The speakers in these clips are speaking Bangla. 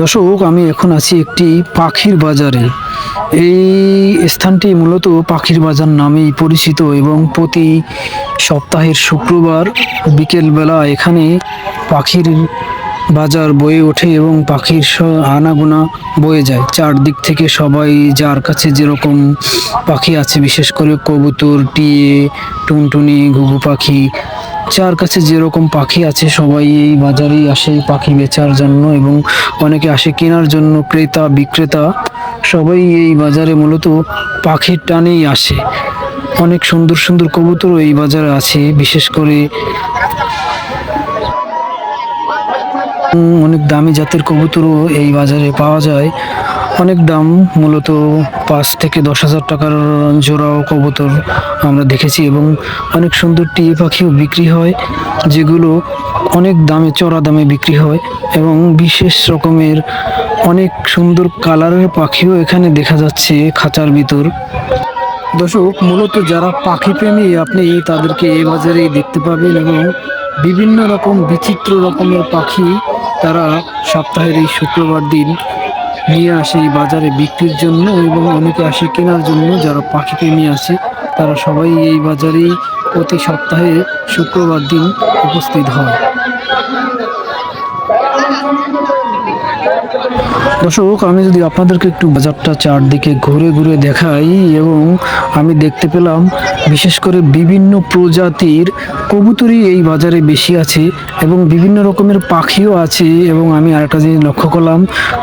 দর্শক, আমি এখন আছি একটি পাখির বাজারে। এই স্থানটি মূলত পাখির বাজার নামেই পরিচিত এবং প্রতি সপ্তাহের শুক্রবার বিকেলবেলা এখানে পাখির বাজার বয়ে ওঠে এবং পাখির আনাগোনা বয়ে যায়। চারদিক থেকে সবাই যার কাছে যেরকম পাখি আছে, বিশেষ করে কবুতর, টিয়ে, টুনটুনি, ঘুঘু পাখি যার কাছে যেরকম পাখি আছে, সবাই এই বাজারেই আসে পাখি বেচার জন্য এবং অনেকে আসে কেনার জন্য, ক্রেতা, বিক্রেতা, সবাই এই বাজারে মূলত পাখির টানেই আসে। অনেক সুন্দর সুন্দর কবুতরও এই বাজারে আছে, বিশেষ করে অনেক দামি জাতের কবুতরও এই বাজারে পাওয়া যায়। অনেক দাম, মূলত পাঁচ থেকে দশ হাজার টাকার জোড়াও কবুতর আমরা দেখেছি এবং অনেক সুন্দর টিয়ে পাখিও বিক্রি হয়, যেগুলো অনেক দামে, চড়া দামে বিক্রি হয় এবং বিশেষ রকমের অনেক সুন্দর কালারের পাখিও এখানে দেখা যাচ্ছে খাঁচার ভিতর। দর্শক, মূলত যারা পাখি প্রেমী আপনি তাদেরকে এই বাজারেই দেখতে পাবেন এবং বিভিন্ন রকম বিচিত্র রকমের পাখি তারা সপ্তাহের এই শুক্রবার দিন নিয়ে আসে এই বাজারে বিক্রির জন্য এবং অনেকে আসে কেনার জন্য। যারা পাখি প্রেমী আছে তারা সবাই এই বাজারেই প্রতি সপ্তাহে শুক্রবার দিন উপস্থিত হয়। দর্শক, আমি যদি আপনাদেরকে একটু বাজারটা চারদিকে ঘুরে ঘুরে দেখাই এবং আমি দেখতে পেলাম, বিশেষ করে বিভিন্ন প্রজাতির কবুতরই এই বাজারে বেশি আছে এবং বিভিন্ন রকমের পাখিও আছে এবং আমি আরেকটা জিনিস লক্ষ্য করলাম,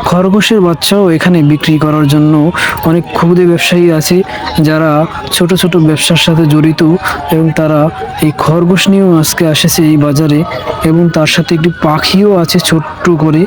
খরগোশের বাচ্চাও এখানে বিক্রি করার জন্য অনেক ক্ষুদে ব্যবসায়ী আছে যারা ছোট ছোট ব্যবসার সাথে জড়িত এবং তারা এই খরগোশ নিয়েও আজকে এসেছে এই বাজারে এবং তার সাথে একটি পাখিও আছে ছোট্ট করে।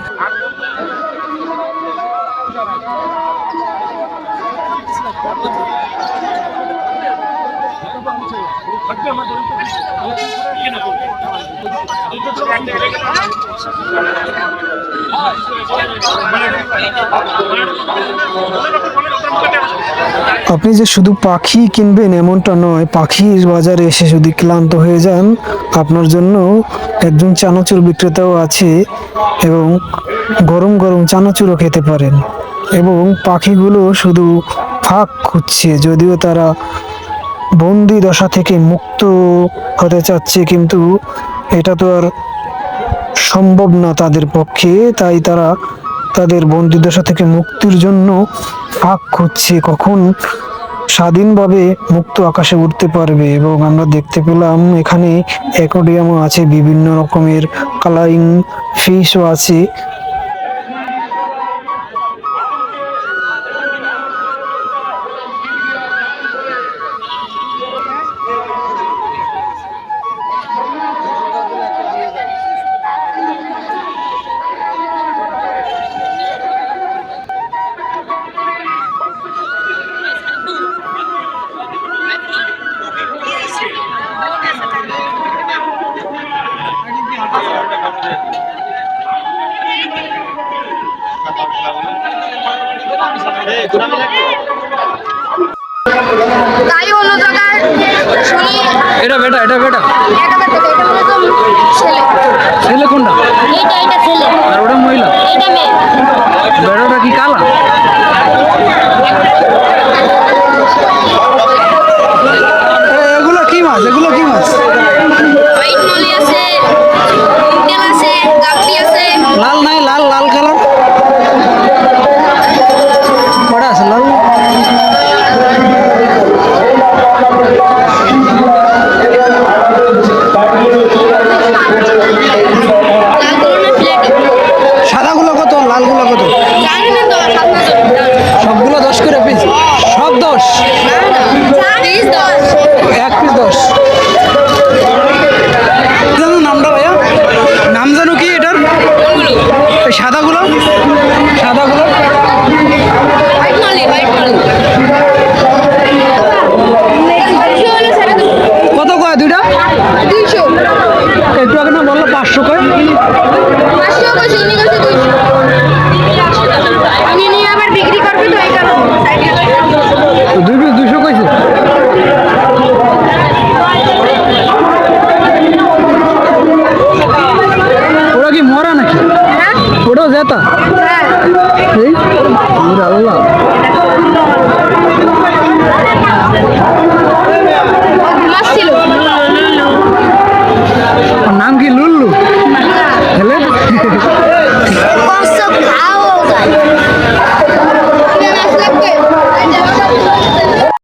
আপনি যে শুধু পাখি কিনবেন এমনটা নয় পাখির বাজারে এসে যদি ক্লান্ত হয়ে যান, আপনার জন্য একজন চানাচুর বিক্রেতাও আছে এবং গরম গরম চানাচুরও খেতে পারেন। এবং পাখিগুলো শুধু ফাঁক খুঁজছে, যদিও তারা বন্দি দশা থেকে মুক্ত হতে চাচ্ছে, কিন্তু এটা তো আর সম্ভব না তাদের পক্ষে। তাই তারা তাদের বন্দিদশা থেকে মুক্তির জন্য ফাঁক খুঁজছে। কখন স্বাধীনভাবে মুক্ত আকাশে উঠতে পারবে? এবং আমরা দেখতে পেলাম এখানে অ্যাকোডিয়ামও আছে, বিভিন্ন রকমের কালারিং ফিশও আছে। তাই অন্য জায়গায় শুনি এটা বেটা এটা বেটা। এটা বেটা এটা মনে তো ছেলে ছেলে কোনটা? এইটা এটা ছেলে আর ওটা মহিলা? এইটা মেয়ে। বেটাটা কি কালা? এক পিস দশ নামটা ভাইয়া? নাম জানো কি এটার? সাদাগুলো? সাদাগুলো? কত কয় দুইটা? একটু আগে না বলল পাঁচশো কয়? আল্লাহ